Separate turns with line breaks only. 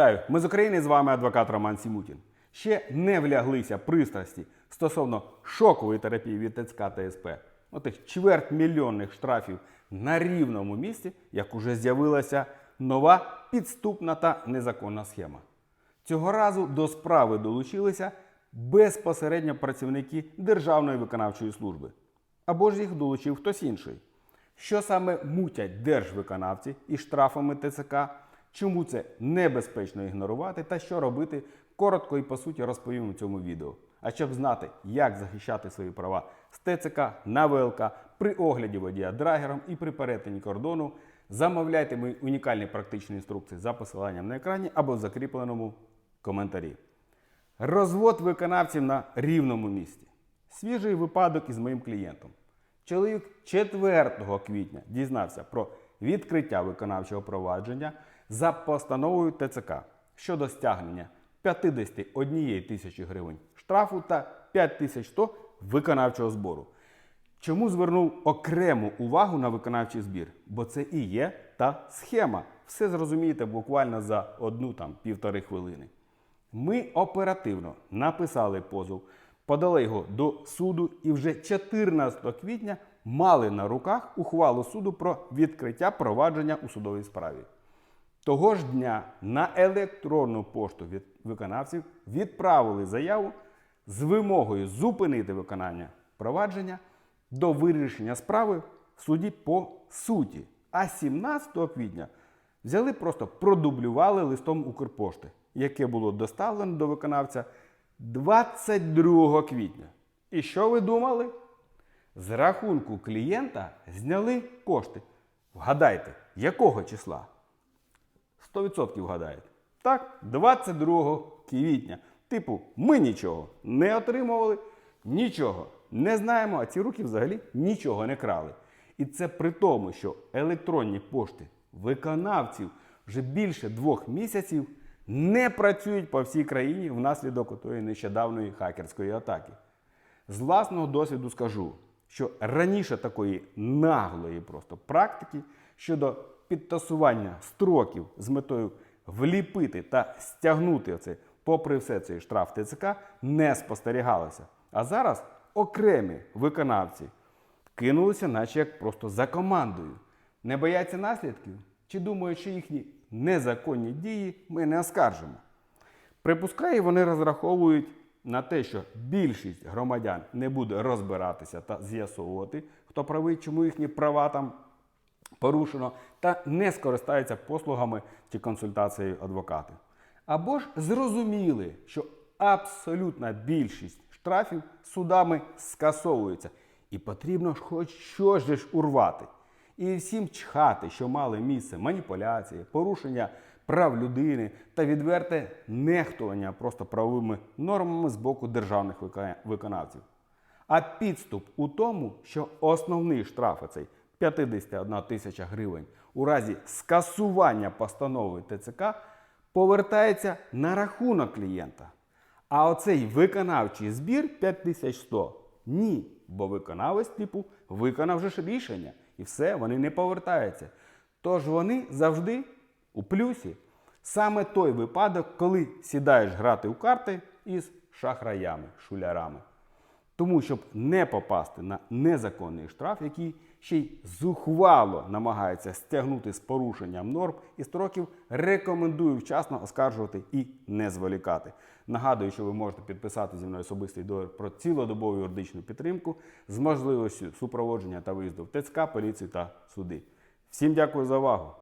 Вітаю! Ми з України з вами адвокат Роман Сімутін. Ще не вляглися пристрасті стосовно шокової терапії від ТЦК та СП. Отих чверть мільйонних штрафів на рівному місці, як уже з'явилася нова підступна та незаконна схема. Цього разу до справи долучилися безпосередньо працівники Державної виконавчої служби. Або ж їх долучив хтось інший. Що саме мутять держвиконавці із штрафами ТЦК, чому це небезпечно ігнорувати та що робити, коротко і по суті розповім у цьому відео. А щоб знати, як захищати свої права з ТЦК на ВЛК при огляді водія драгером і при перетині кордону, замовляйте мої унікальні практичні інструкції за посиланням на екрані або в закріпленому коментарі. Розвод виконавців на рівному місці. Свіжий випадок із моїм клієнтом. Чоловік 4 квітня дізнався про відкриття виконавчого провадження за постановою ТЦК щодо стягнення 51 тисячі гривень штрафу та 5100 виконавчого збору. Чому звернув окрему увагу на виконавчий збір? Бо це і є та схема. Все зрозумієте буквально за одну там півтори хвилини. Ми оперативно написали позов, подали його до суду і вже 14 квітня мали на руках ухвалу суду про відкриття провадження у судовій справі. Того ж дня на електронну пошту від виконавців відправили заяву з вимогою зупинити виконання провадження до вирішення справи в суді по суті. А 17 квітня взяли просто продублювали листом Укрпошти, яке було доставлено до виконавця 22 квітня. І що ви думали? З рахунку клієнта зняли кошти. Вгадайте, якого числа? 100% вгадаєте. Так, 22 квітня. Типу, ми нічого не отримували, нічого не знаємо, а ці руки взагалі нічого не крали. І це при тому, що електронні пошти виконавців вже більше двох місяців не працюють по всій країні внаслідок тої нещодавної хакерської атаки. З власного досвіду скажу, що раніше такої наглої просто практики щодо підтасування строків з метою вліпити та стягнути оце, попри все цей штраф ТЦК, не спостерігалося. А зараз окремі виконавці кинулися, наче як просто за командою. Не бояться наслідків? Чи думають, що їхні незаконні дії ми не оскаржимо? Припускаю, вони розраховують на те, що більшість громадян не буде розбиратися та з'ясовувати, хто правий, чому їхні права там порушено, та не скористаються послугами чи консультацією адвоката. Або ж зрозуміли, що абсолютна більшість штрафів судами скасовується, і потрібно хоч щось ж урвати. І всім чхати, що мали місце маніпуляції, порушення прав людини та відверте нехтування просто правовими нормами з боку державних виконавців. А підступ у тому, що основний штраф цей 51 тисяча гривень у разі скасування постанови ТЦК повертається на рахунок клієнта. А оцей виконавчий збір 5100 ні, бо виконавець типу виконав вже ж рішення і все, вони не повертаються. Тож вони завжди у плюсі. Саме той випадок, коли сідаєш грати у карти із шахраями, шулярами. Тому, щоб не попасти на незаконний штраф, який ще й зухвало намагається стягнути з порушенням норм і строків, рекомендую вчасно оскаржувати і не зволікати. Нагадую, що ви можете підписати зі мною особистий договір про цілодобову юридичну підтримку з можливістю супроводження та виїзду в ТЦК, поліцію та суди. Всім дякую за увагу!